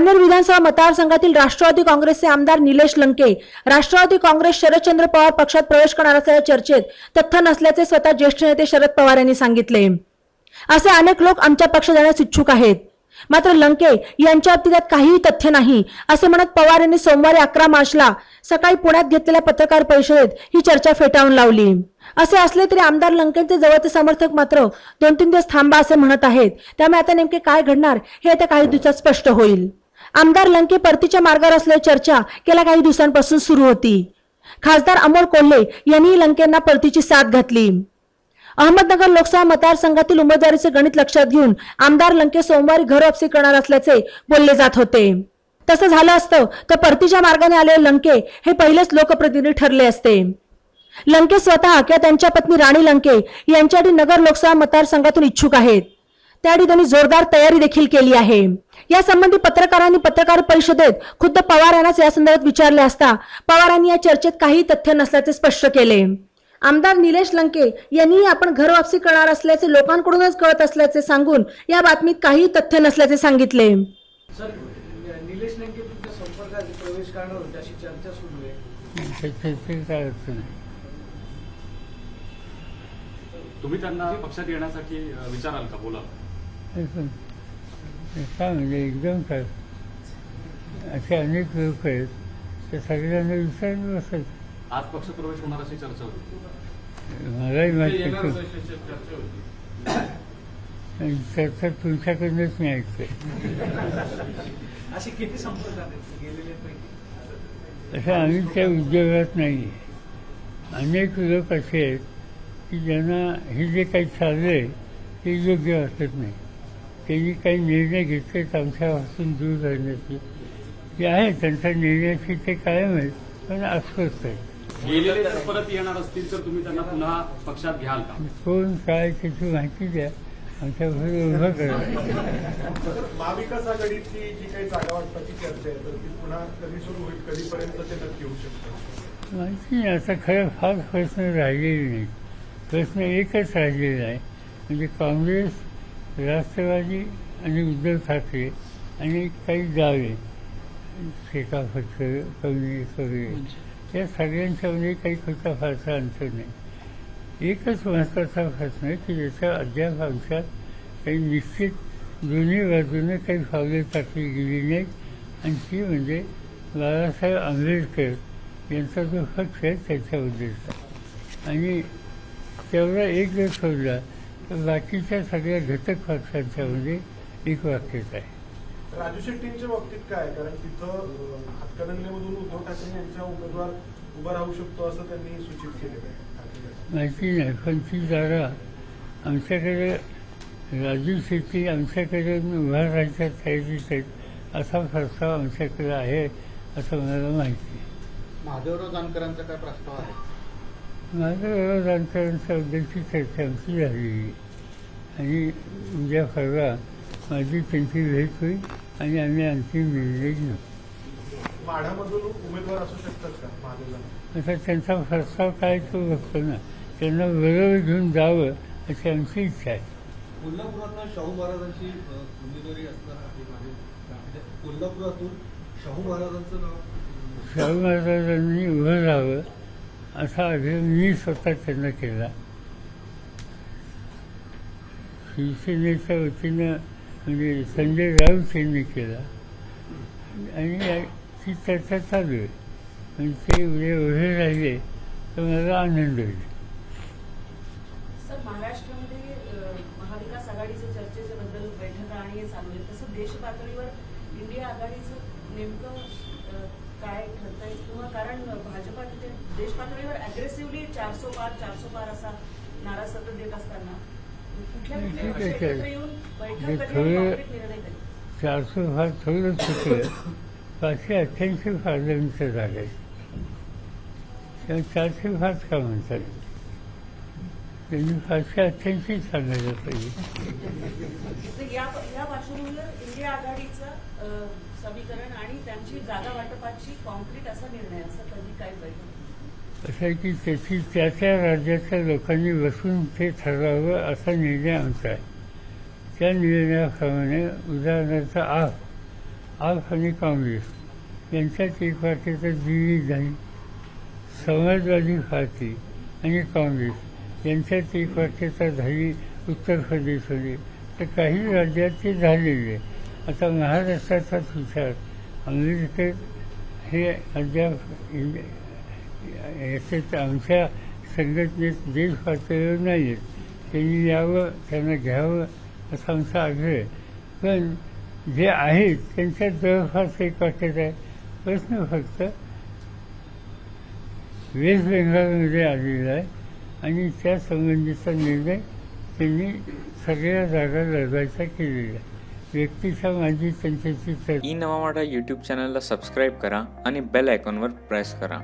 पारनेर विधानसभा मतदारसंघातील राष्ट्रवादी काँग्रेसचे आमदार निलेश लंके राष्ट्रवादी काँग्रेस शरदचंद्र पवार पक्षात प्रवेश करणार असल्याच्या चर्चेत तथ्य नसल्याचे स्वतः ज्येष्ठ नेते शरद पवार यांनी सांगितले. असे अनेक लोक आमच्या पक्ष जाण्यास इच्छुक आहेत. मात्र लंके यांच्या बाबतीत काहीही तथ्य नाही असे म्हणत पवार यांनी सोमवारी अकरा मार्चला सकाळी पुण्यात घेतलेल्या पत्रकार परिषदेत ही चर्चा फेटाळून लावली. असे असले तरी आमदार लंकेंचे जवळचे समर्थक मात्र दोन तीन दिवस थांबा असे म्हणत आहेत. त्यामुळे आता नेमके काय घडणार हे आता काही दिवसात स्पष्ट होईल. आमदार लंके परतीच्या मार्गावर असल्याची चर्चा गेल्या काही दिवसांपासून सुरू होती. खासदार अमोल कोल्हे यांनी लंकेंना परतीची साथ घातली. अहमदनगर लोकसभा मतदारसंघातील उमेदवारीचे गणित लक्षात घेऊन आमदार लंके सोमवारी घर वापसी करणार असल्याचे बोलले जात होते. तसं झालं असतं तर परतीच्या मार्गाने आलेले लंके हे पहिलेच लोकप्रतिनिधी ठरले असते. लंके स्वतः किंवा त्यांच्या पत्नी राणी लंके यांच्यासाठी नगर लोकसभा मतदारसंघातून इच्छुक आहेत. त्यासाठी त्यांनी जोरदार तयारी देखील केली आहे. यासंबंधी पत्रकारांनी पत्रकार परिषदेत खुद्द पवार यांनाच या संदर्भात विचारले असता पवारांनी या चर्चेत काही तथ्य नसल्याचे स्पष्ट केले. आमदार निलेश लंके यांनी आपण घर वापसी करणार असल्याचे लोकांकडूनच कळत असल्याचे सांगून या बातमीत काही तथ्य नसल्याचे सांगितले. सर निलेश लंके तुमच्या संपर्कात प्रवेश करणार होते अशी चर्चा सुरू आहे. त्याच्याची काय अर्थ नाही तुम्ही त्यांना पक्षात येण्यासाठी विचाराल का? बोला. काय म्हणजे एकदम काय असे अनेक लोक आहेत ते सगळ्यांना विचारलं बसायचं आज पक्ष प्रवेश होणार अशी चर्चा होती. मलाही माहिती आणि चर्चा तुमच्याकडनंच मी ऐकतोय असे किती संपर्कात आहेत असं आम्ही त्या उद्योगात नाही. अनेक लोक असे आहेत की ज्यांना हे जे काही चाललंय ते योग्य वाटत नाही. त्यांनी काही निर्णय घेतलेत आमच्यापासून दूर राहण्याचे. ते आहे त्यांच्या निर्णयाची ते कायम आहेत पण अस्वस्थ आहेत. गेलेले जर परत येणार असतील तर तुम्ही त्यांना पुन्हा पक्षात घ्याल का? कोण काय त्याची माहिती द्या. आमच्याबरोबर उभं करा. तर महाविकास आघाडीची जी काही जागा वाटपाची चर्चा आहे तर ती पुन्हा कधी सुरू होईल कधीपर्यंत ते नक्की होऊ शकतं? माहिती नाही आता खरं फार प्रश्न राहिलेले नाही प्रश्न एकच राहिलेला आहे. म्हणजे काँग्रेस राष्ट्रवादी आणि उद्धव ठाकरे आणि काही गावे शेकाफत काँग्रेस वगैरे या सगळ्यांच्यामध्ये काही खोटा फारसा अंतर नाही. एकच महत्त्वाचा प्रश्न आहे की ज्याचा अद्याप आमच्यात काही निश्चित दोन्ही बाजूने काही पावले टाकली गेली नाहीत आणि ती म्हणजे बाळासाहेब आंबेडकर यांचा जो पक्ष आहे त्याच्याबद्दलचा आणि तेवढा एक जर सोडला बाकीच्या सगळ्या घटक पक्षांच्यामध्ये एक वाक्यता आहे. राजू शेट्टींच्या बाबतीत काय? कारण तिथं हातकणंगलेमधून उद्धव ठाकरे यांचा उमेदवार उभा राहू शकतो असं त्यांनी सूचित केलेलं आहे. माहिती नाही पण ती जागा आमच्याकडे राजू शेट्टी आमच्याकडे उभा राहायच्या तयारीत आहेत असा प्रस्ताव आमच्याकडे आहे असं मला माहिती आहे. महादेवराव जानकरांचा काय प्रस्ताव आहे? माझं राजकारणच्या बद्दलची चर्चा आमची झालेली आणि उद्या परवा माझी त्यांची भेट होईल आणि आम्ही अंतिम निर्णय घेऊ आता त्यांचा प्रस्ताव काय तो बघतो ना. त्यांना बरोबर घेऊन जावं अशी आमची इच्छा आहे. कोल्हापुरातून शाहू महाराजांची उमेदवारी असणार आहे माझे म्हणजे कोल्हापुरातून शाहू महाराजांचं नाव शाहू महाराजांनी उभं राहावं. असा आग्रह मी स्वतः त्यांना केला. शिवसेनेच्या वतीनं म्हणजे संजय राऊत यांनी केला. आणि ती चर्चा चालू आहे. आणि ते उद्या उभे राहिले तर मला आनंद होईल. महाराष्ट्रामध्ये महाविकास आघाडीच्या चर्चेच्या बद्दल बैठका आणि हे चालू आहे. तसं देश पातळीवर इंडिया आघाडीचं नेमकं काय ठरतंय किंवा कारण भाजपा तिथे देश पातळीवर अग्रेसिव्हली चारसो पार चारसो पार असा नारा सतत देत असताना कुठल्या कुठल्या. एकत्र येऊन बैठक कधी निर्णय चारशे फार थोडं चुकलं. पाचशे अठ्ठ्याऐंशी आहे त्या चारशे फार का म्हणतात? त्यांनी पाचशे अठ्ठ्याऐंशी सांगायला पाहिजे. या पार्श्वभूमीवर इंडिया आघाडीचं समीकरण आणि त्यांची जागा वाटपाची कॉन्क्रीट असा निर्णय असं कधी काय पाहिजे असं की त्याची त्या त्या राज्याच्या लोकांनी बसून ते ठरवावं असा निर्णय आमचा आहे. त्या निर्णयाप्रमाणे उदाहरणार्थ आप आप आणि काँग्रेस यांच्यात एक पार्टी तर दिल्ली झाली समाजवादी पार्टी आणि काँग्रेस यांच्यात एक पार्टी तर झाली उत्तर प्रदेशमध्ये तर काही राज्यात ते झालेले आहे. आता महाराष्ट्राचाच विचार. आंबेडकर हे अद्याप याच्यात आमच्या संघटनेत देश पातळीवर नाही आहेत त्यांनी यावं त्यांना घ्यावं असा आमचा आग्रह आहे. पण जे आहेत त्यांच्यात जवळपास एक वाटत आहे. प्रश्न फक्त वेस्ट बेंगालमध्ये आलेला आहे आणि त्या संबंधीचा निर्णय त्यांनी सगळ्या जागा लढवायचा केलेला आहे. व्यक्तीच्या माझी त्यांच्याशी ई नवा मराठा यूट्यूब चॅनलला सबस्क्राईब करा आणि बेल आयकॉनवर प्रेस करा.